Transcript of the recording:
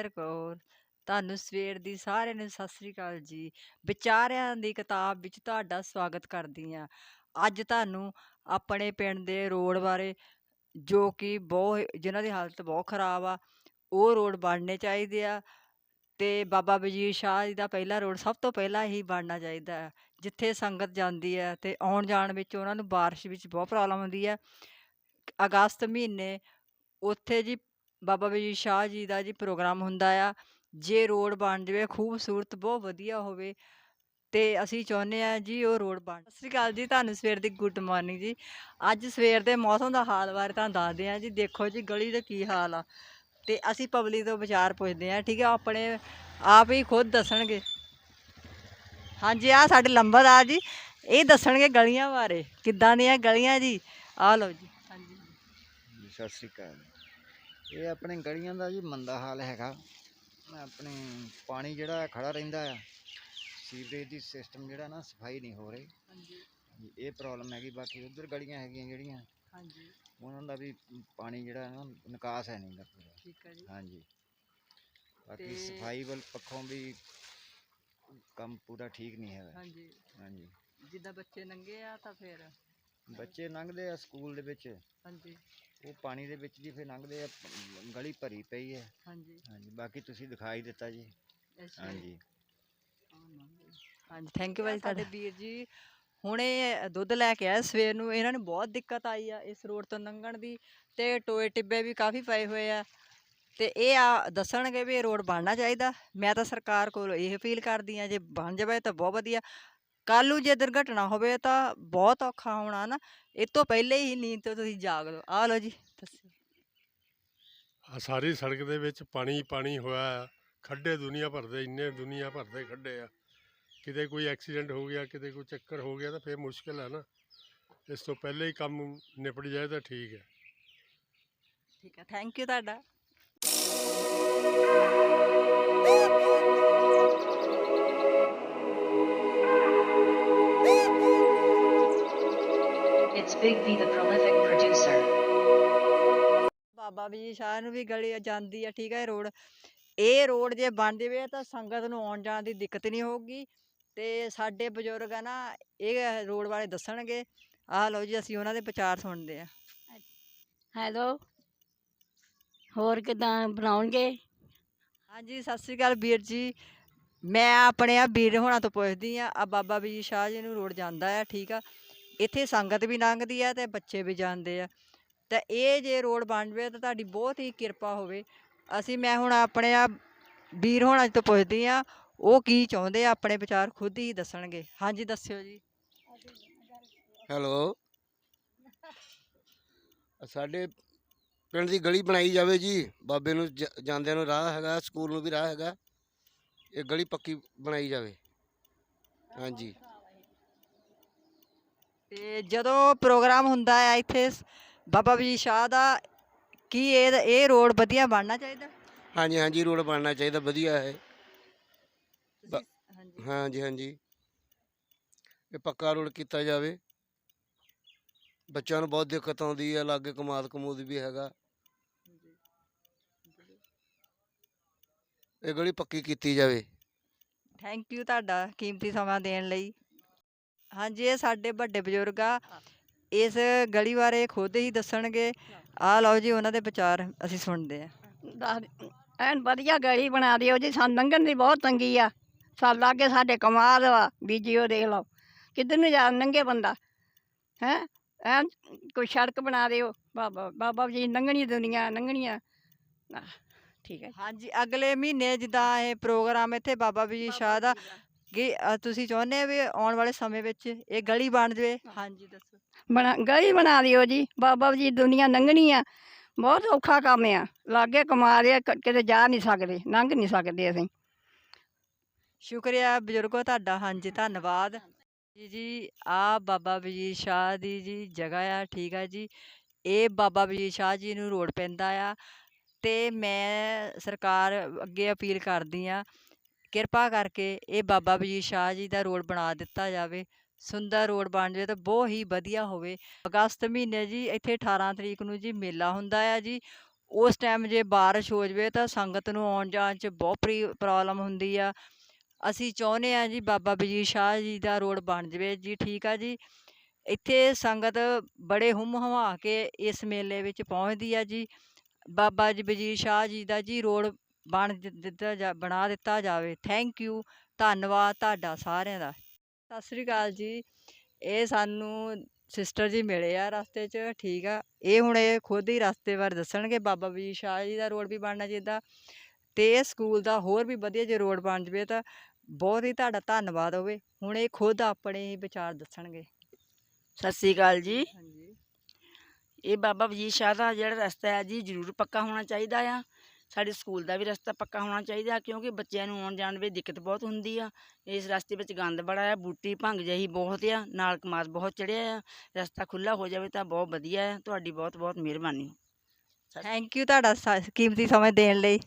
ਮੈਂ ਕੌਰ ਤੁਹਾਨੂੰ ਸਵੇਰ ਦੀ ਸਾਰਿਆਂ ਨੂੰ ਸਤਿ ਸ੍ਰੀ ਅਕਾਲ ਜੀ। ਵਿਚਾਰਿਆਂ ਦੀ ਕਿਤਾਬ ਵਿੱਚ ਤੁਹਾਡਾ ਸਵਾਗਤ ਕਰਦੀ ਹਾਂ। ਅੱਜ ਤੁਹਾਨੂੰ ਆਪਣੇ ਪਿੰਡ ਦੇ ਰੋਡ ਬਾਰੇ, ਜੋ ਕਿ ਬਹੁਤ, ਜਿਨ੍ਹਾਂ ਦੀ ਹਾਲਤ ਬਹੁਤ ਖਰਾਬ ਆ, ਉਹ ਰੋਡ ਬਣਨੇ ਚਾਹੀਦੇ ਆ ਤੇ ਬਾਬਾ ਵਜੀਰ ਸ਼ਾਹ ਜੀ ਦਾ ਪਹਿਲਾ ਰੋਡ ਸਭ ਤੋਂ ਪਹਿਲਾਂ ਹੀ ਬਣਨਾ ਚਾਹੀਦਾ ਹੈ, ਜਿੱਥੇ ਸੰਗਤ ਜਾਂਦੀ ਹੈ ਤੇ ਆਉਣ ਜਾਣ ਵਿੱਚ ਉਹਨਾਂ ਨੂੰ ਬਾਰਿਸ਼ ਵਿੱਚ ਬਹੁਤ ਪ੍ਰੋਬਲਮ ਹੁੰਦੀ ਹੈ। ਅਗਸਤ ਮਹੀਨੇ ਉੱਥੇ ਜੀ ਬਾਬਾ ਵਜੀਰ ਸ਼ਾਹ ਜੀ ਦਾ ਜੀ ਪ੍ਰੋਗਰਾਮ ਹੁੰਦਾ ਆ, ਜੇ ਰੋਡ ਬਣ ਜਾਵੇ, ਖੂਬਸੂਰਤ, ਬਹੁਤ ਵਧੀਆ ਹੋਵੇ, ਤੇ ਅਸੀਂ ਚਾਹੁੰਦੇ ਆ ਜੀ ਉਹ ਰੋਡ ਬਣ। ਸਤਿ ਸ਼੍ਰੀ ਅਕਾਲ ਜੀ, ਤੁਹਾਨੂੰ ਸਵੇਰ ਦੀ ਗੁੱਡ ਮਾਰਨਿੰਗ ਜੀ। ਅੱਜ ਸਵੇਰ ਦੇ ਮੌਸਮ ਦਾ ਹਾਲ ਬਾਰੇ ਤੁਹਾਨੂੰ ਦੱਸਦੇ ਆ ਜੀ। ਦੇਖੋ ਜੀ, ਗਲੀ ਦਾ ਕੀ ਹਾਲ ਆ। ਤੇ ਅਸੀਂ ਪਬਲਿਕ ਤੋਂ ਵਿਚਾਰ ਪੁੱਛਦੇ ਆ, ਠੀਕ ਆ ਆਪਣੇ ਆਪ ਹੀ ਖੁਦ ਦੱਸਣਗੇ। ਹਾਂਜੀ ਆ ਸਾਡੇ ਲੰਬਰਦਾਰ ਜੀ, ਇਹ ਦੱਸਣਗੇ ਗਲੀਆਂ ਬਾਰੇ। ਕਿੱਦਾਂ ਦੀਆਂ ਗਲੀਆਂ ਜੀ? ਆ ਲਓ ਜੀ। ਹਾਂਜੀ। ਸਤਿ ਸ੍ਰੀ ਅਕਾਲ। ਇਹ ਆਪਣੇ ਗਲੀਆਂ ਦਾ ਜੀ ਮੰਦਾ ਹਾਲ ਹੈਗਾ। ਆਪਣੇ ਪਾਣੀ ਜਿਹੜਾ ਖੜਾ ਰਹਿੰਦਾ ਆ ਸੀਵਰੇਜ ਦੀ ਸਿਸਟਮ ਜਿਹੜਾ ਨਾ ਸਫ਼ਾਈ ਨਹੀਂ ਹੋ ਰਹੀ। ਹਾਂਜੀ। ਇਹ ਪ੍ਰੋਬਲਮ ਹੈਗੀ ਬਾਕੀ ਉਧਰ ਗਲੀਆਂ ਹੈਗੀਆਂ ਜਿਹੜੀਆਂ ਹਾਂਜੀ। ਉਹਨਾਂ ਦਾ ਵੀ ਪਾਣੀ ਜਿਹੜਾ ਨਾ ਨਿਕਾਸ ਹੈ ਨਹੀਂ ਪੂਰਾ। ਠੀਕ ਹੈ ਜੀ। ਹਾਂਜੀ। ਬਾਕੀ ਸਫ਼ਾਈ ਵੱਲ ਪੱਖੋਂ ਵੀ ਕੰਮ ਪੂਰਾ ਠੀਕ ਨਹੀਂ ਹੈਗਾ। ਹਾਂਜੀ। ਹਾਂਜੀ। ਜਿੱਦਾਂ ਬੱਚੇ ਨੰਗੇ ਆ ਤਾਂ ਫਿਰ ਬੱਚੇ ਲੰਘਦੇ ਆ ਸਕੂਲ ਦੇ ਵਿੱਚ। ਹਾਂਜੀ। ਉਹ ਪਾਣੀ ਦੇ ਵਿੱਚ ਦੀ ਫਿਰ ਲੰਘਦੇ ਆ ਗਲੀ ਭਰੀ ਪਈ ਹੈ। ਹਾਂਜੀ। ਹਾਂਜੀ ਬਾਕੀ ਤੁਸੀਂ ਦਿਖਾਈ ਦਿੱਤਾ ਜੀ। ਅੱਛਾ। ਜੀ। ਹਾਂਜੀ ਹਾਂਜੀ ਥੈਂਕ ਯੂ ਭਾਈ ਸਾਡੇ ਵੀਰ ਜੀ ਹੁਣੇ ਦੁੱਧ ਲੈ ਕੇ ਆਏ ਸਵੇਰ ਨੂੰ ਇਹਨਾਂ ਨੂੰ ਬਹੁਤ ਦਿੱਕਤ ਆਈ ਆ ਇਸ ਰੋਡ ਤੋਂ ਲੰਘਣ ਦੀ ਤੇ ਟੋਏ ਟਿੱਬੇ ਵੀ ਕਾਫੀ ਪਏ ਹੋਏ ਆ। ਤੇ ਇਹ ਆ ਦੱਸਣਗੇ ਵੀ ਇਹ ਰੋਡ ਬਣਨਾ ਚਾਹੀਦਾ। ਮੈਂ ਤਾਂ ਸਰਕਾਰ ਕੋਲ ਇਹ ਅਪੀਲ ਕਰਦੀ ਆ ਜੇ ਬਣ ਜਾਵੇ ਤਾਂ ਬਹੁਤ ਵਧੀਆ। ਕੱਲ੍ਹ ਨੂੰ ਜੇ ਦੁਰਘਟਨਾ ਹੋਵੇ ਤਾਂ ਬਹੁਤ ਔਖਾ ਹੋਣਾ ਨਾ ਇਹ ਤੋਂ ਪਹਿਲੇ ਹੀ ਨੀਂਦ ਤੋਂ ਤੁਸੀਂ ਜਾਗ ਲਓ। ਆ ਲਓ ਜੀ ਦੱਸੋ ਆ ਸਾਰੀ ਸੜਕ ਦੇ ਵਿੱਚ ਪਾਣੀ ਪਾਣੀ ਹੋਇਆ ਆ ਖੱਡੇ ਦੁਨੀਆ ਭਰ ਦੇ ਇੰਨੇ ਦੁਨੀਆ ਭਰ ਦੇ ਖੱਡੇ ਆ। ਕਿਤੇ ਕੋਈ ਐਕਸੀਡੈਂਟ ਹੋ ਗਿਆ ਕਿਤੇ ਕੋਈ ਚੱਕਰ ਹੋ ਗਿਆ ਤਾਂ ਫੇਰ ਮੁਸ਼ਕਿਲ ਹੈ ਨਾ। ਇਸ ਤੋਂ ਪਹਿਲੇ ਹੀ ਕੰਮ ਨਿਪਟ ਜਾਏ ਤਾਂ ਠੀਕ ਹੈ। ਠੀਕ ਹੈ ਥੈਂਕ ਯੂ ਤੁਹਾਡਾ। Big V the prolific producer. Baba ji Shah ਨੂੰ ਵੀ ਗਲੀ ਜਾਂਦੀ ਆ ਠੀਕ ਹੈ ਰੋਡ। ਇਹ ਰੋਡ ਜੇ ਬਣ ਜਾਵੇ ਤਾਂ ਸੰਗਤ ਨੂੰ ਆਉਣ ਜਾਣ ਦੀ ਦਿੱਕਤ ਨਹੀਂ ਹੋਊਗੀ। ਤੇ ਸਾਡੇ ਬਜ਼ੁਰਗ ਆ ਨਾ ਇਹ ਰੋਡ ਬਾਰੇ ਦੱਸਣਗੇ। ਆਹ ਲਓ ਜੀ ਅਸੀਂ ਉਹਨਾਂ ਦੇ ਵਿਚਾਰ ਸੁਣਦੇ ਆ। ਹੈਲੋ ਹੋਰ ਕਿਦਾਂ ਬਣਾਉਣਗੇ? ਹਾਂਜੀ ਸਤਿ ਸ੍ਰੀ ਅਕਾਲ ਵੀਰ ਜੀ। ਮੈਂ ਆਪਣੇ ਆ ਵੀਰ ਹੋਣਾ ਤੋਂ ਪੁੱਛਦੀ ਆ ਆ ਬਾਬਾ ਜੀ ਸ਼ਾਹ ਜੀ ਨੂੰ ਰੋਡ ਜਾਂਦਾ ਆ ਠੀਕ ਆ। ਇੱਥੇ ਸੰਗਤ ਵੀ ਲੰਘਦੀ ਆ ਤੇ ਬੱਚੇ ਵੀ ਜਾਂਦੇ ਆ। ਤਾਂ ਇਹ ਜੇ ਰੋਡ ਬਣ ਜਾਵੇ ਤਾਂ ਤੁਹਾਡੀ ਬਹੁਤ ਹੀ ਕਿਰਪਾ ਹੋਵੇ। ਅਸੀਂ, ਮੈਂ ਹੁਣ ਆਪਣੇ ਆ ਵੀਰ ਹੋਣਾ ਤੋਂ ਪੁੱਛਦੀ ਆ ਉਹ ਕੀ ਚਾਹੁੰਦੇ ਆ ਆਪਣੇ ਵਿਚਾਰ ਖੁਦ ਹੀ ਦੱਸਣਗੇ। ਹਾਂਜੀ, ਦੱਸਿਓ ਜੀ। ਹੈਲੋ। ਸਾਡੇ ਪਿੰਡ ਦੀ ਗਲੀ ਬਣਾਈ ਜਾਵੇ ਜੀ। ਬਾਬੇ ਨੂੰ ਜ- ਜਾਂਦਿਆਂ ਨੂੰ ਰਾਹ ਹੈਗਾ, ਸਕੂਲ ਨੂੰ ਵੀ ਰਾਹ ਹੈਗਾ। ਇਹ ਗਲੀ ਪੱਕੀ ਬਣਾਈ ਜਾਵੇ। ਹਾਂਜੀ। ਤੇ ਜਦੋਂ ਪ੍ਰੋਗਰਾਮ ਹੁੰਦਾ ਆ ਇੱਥੇ ਬਾਬਾ ਜੀ ਸ਼ਾਹ ਦਾ ਕੀ ਇਹ ਇਹ ਰੋਡ ਵਧੀਆ ਬਣਨਾ ਚਾਹੀਦਾ? ਹਾਂਜੀ ਹਾਂਜੀ ਰੋਡ ਬਣਨਾ ਚਾਹੀਦਾ ਵਧੀਆ ਹੈ। ਬ- ਹਾਂਜੀ। ਹਾਂਜੀ ਹਾਂਜੀ। ਇਹ ਪੱਕਾ ਰੋਡ ਕੀਤਾ ਜਾਵੇ। ਬੱਚਿਆਂ ਨੂੰ ਬਹੁਤ ਦਿੱਕਤ ਆਉਂਦੀ ਹੈ ਲਾਗੇ ਕਮਾਦ ਕਮੂਦ ਵੀ ਹੈਗਾ। ਇਹ ਗਲੀ ਪੱਕੀ ਕੀਤੀ ਜਾਵੇ। ਥੈਂਕ ਯੂ ਤੁਹਾਡਾ ਕੀਮਤੀ ਸਮਾਂ ਦੇਣ ਲਈ। ਹਾਂਜੀ ਇਹ ਸਾਡੇ ਵੱਡੇ ਬਜ਼ੁਰਗ ਆ। ਇਸ ਗਲੀ ਬਾਰੇ ਖੁਦ ਹੀ ਦੱਸਣਗੇ। ਆ ਲਓ ਜੀ ਉਹਨਾਂ ਦੇ ਵਿਚਾਰ ਅਸੀਂ ਸੁਣਦੇ ਆ। ਐਨ ਵਧੀਆ ਗਲੀ ਬਣਾ ਦਿਓ ਜੀ ਸਾਨੂੰ ਲੰਘਣ ਦੀ ਬਹੁਤ ਤੰਗੀ ਆ। ਸਾ ਲਾਗੇ ਸਾਡੇ ਕਮਾਲ ਵਾ ਬੀਜੀਓ ਦੇਖ ਲਓ। ਕਿੱਧਰ ਨੂੰ ਜਾ ਨੰਗੇ ਬੰਦਾ? ਹੈ? ਐਨ ਕੋਈ ਸੜਕ ਬਣਾ ਦਿਓ। ਬਾਬਾ ਬਾਬਾ ਜੀ ਲੰਘਣੀ ਦੁਨੀਆ ਲੰਘਣੀਆਂ। ਆਹ, ਠੀਕ ਹੈ ਹਾਂਜੀ ਅਗਲੇ ਮਹੀਨੇ ਜਿੱਦਾਂ ਇਹ ਪ੍ਰੋਗਰਾਮ ਇੱਥੇ ਬਾਬਾ ਜੀ ਸ਼ਾਹ ਦਾ। ਕਿ ਅ, ਤੁਸੀਂ ਚਾਹੁੰਦੇ ਆ ਵੀ ਆਉਣ ਵਾਲੇ ਸਮੇਂ ਵਿੱਚ ਇਹ ਗਲੀ ਬਣ ਜਾਵੇ? ਹਾਂਜੀ ਦੱਸੋ। ਬਣਾ ਗਲੀ ਬਣਾ ਦਿਓ ਜੀ। ਬਾਬਾ ਜੀ ਦੁਨੀਆ ਲੰਘਣੀ ਆ। ਬਹੁਤ ਔਖਾ ਕੰਮ ਆ। ਲਾਗੇ ਕਮਾ ਰਿਆ ਕਿਤੇ ਜਾ ਨਹੀਂ ਸਕਦੇ ਲੰਘ ਨਹੀਂ ਸਕਦੇ ਅਸੀਂ। ਸ਼ੁਕਰੀਆ ਬਜ਼ੁਰਗੋ ਤੁਹਾਡਾ। ਹਾਂਜੀ ਧੰਨਵਾਦ। ਜੀ ਜੀ ਆ ਬਾਬਾ ਵਜੀਦ ਸ਼ਾਹ ਦੀ ਜੀ ਜਗ੍ਹਾ ਆ ਠੀਕ ਆ ਜੀ। ਇਹ ਬਾਬਾ ਵਜੀਦ ਸ਼ਾਹ ਜੀ ਨੂੰ ਰੋਡ ਪੈਂਦਾ ਆ। ਤੇ ਮੈਂ ਸਰਕਾਰ ਅੱਗੇ ਅਪੀਲ ਕਰਦੀ ਆ ਕਿਰਪਾ ਕਰਕੇ ਇਹ ਬਾਬਾ ਵਜੀਦ ਸ਼ਾਹ ਜੀ ਦਾ ਰੋਡ ਬਣਾ ਦਿੱਤਾ ਜਾਵੇ। ਸੁੰਦਰ ਰੋਡ ਬਣ ਜਾਵੇ ਤਾਂ ਬਹੁਤ ਹੀ ਵਧੀਆ ਹੋਵੇ। ਅਗਸਤ ਮਹੀਨੇ ਜੀ, ਇੱਥੇ 18 ਤਰੀਕ ਨੂੰ ਜੀ ਮੇਲਾ ਹੁੰਦਾ ਆ ਜੀ। ਉਸ ਟਾਈਮ ਜੇ ਬਾਰਿਸ਼ ਹੋ ਜਾਵੇ ਤਾਂ ਸੰਗਤ ਨੂੰ ਆਉਣ ਜਾਣ 'ਚ ਬਹੁਤ ਪ੍ਰੋਬਲਮ ਹੁੰਦੀ ਆ। ਅਸੀਂ ਚਾਹੁੰਦੇ ਆ ਜੀ ਬਾਬਾ ਵਜੀਰ ਸ਼ਾਹ ਜੀ ਦਾ ਰੋਡ ਬਣ ਜਾਵੇ। ਜੀ ਠੀਕ ਆ ਜੀ। ਇੱਥੇ ਸੰਗਤ ਬੜੇ ਹੁੰਮ ਹਮਾ ਕੇ ਇਸ ਮੇਲੇ ਵਿੱਚ ਪਹੁੰਚਦੀ ਆ ਜੀ। ਬਾਬਾ ਜੀ ਵਜੀਰ ਸ਼ਾਹ ਜੀ ਦਾ ਜੀ ਰੋਡ ਬਣ ਦਿੱਤਾ ਜਾ ਬਣਾ ਦਿੱਤਾ ਜਾਵੇ। ਥੈਂਕ ਯੂ ਧੰਨਵਾਦ ਤੁਹਾਡਾ ਸਾਰਿਆਂ ਦਾ। ਸਤਿ ਸ੍ਰੀ ਅਕਾਲ ਜੀ। ਇਹ ਸਾਨੂੰ ਸਿਸਟਰ ਜੀ ਮਿਲੇ ਆ ਰਸਤੇ 'ਚ ਠੀਕ ਆ। ਇਹ ਹੁਣ ਇਹ ਖੁਦ ਹੀ ਰਸਤੇ ਬਾਰੇ ਦੱਸਣਗੇ। ਬਾਬਾ ਵਜੀਰ ਸ਼ਾਹ ਜੀ ਦਾ ਰੋਡ ਵੀ ਬਣਨਾ ਚਾਹੀਦਾ ਤੇ ਇਹ ਸਕੂਲ ਦਾ ਹੋਰ ਵੀ ਵਧੀਆ ਜੇ ਰੋਡ ਬਣ ਜਵੇ ਤਾਂ ਬਹੁਤ ਹੀ ਤੁਹਾਡਾ ਧੰਨਵਾਦ ਹੋਵੇ। ਹੁਣ ਇਹ ਖੁਦ ਆਪਣੇ ਹੀ ਵਿਚਾਰ ਦੱਸਣਗੇ। ਸਤਿ ਸ੍ਰੀ ਅਕਾਲ ਜੀ। ਹਾਂਜੀ। ਇਹ ਬਾਬਾ ਵਜੀਦ ਸ਼ਾਹ ਦਾ ਜਿਹੜਾ ਰਸਤਾ ਹੈ ਜੀ ਜ਼ਰੂਰ ਪੱਕਾ ਹੋਣਾ ਚਾਹੀਦਾ ਆ। ਸਾਡੇ ਸਕੂਲ ਦਾ ਵੀ ਰਸਤਾ ਪੱਕਾ ਹੋਣਾ ਚਾਹੀਦਾ, ਕਿਉਂਕਿ ਬੱਚਿਆਂ ਨੂੰ ਆਉਣ ਜਾਣ ਵਿੱਚ ਦਿੱਕਤ ਬਹੁਤ ਹੁੰਦੀ ਆ। ਇਸ ਰਸਤੇ ਵਿੱਚ ਗੰਦ ਬੜਾ ਆ, ਬੂਟੀ ਭੰਗ ਜਿਹੀ ਬਹੁਤ ਆ, ਨਾਲ ਕਮਾਦ ਬਹੁਤ ਚੜਿਆ ਆ। ਰਸਤਾ ਖੁੱਲਾ ਹੋ ਜਾਵੇ ਤਾਂ ਬਹੁਤ ਵਧੀਆ ਆ। ਤੁਹਾਡੀ ਬਹੁਤ ਬਹੁਤ ਮਿਹਰਬਾਨੀ ਥੈਂਕ ਯੂ ਤੁਹਾਡਾ ਸ- ਕੀਮਤੀ ਸਮਾਂ ਦੇਣ ਲਈ।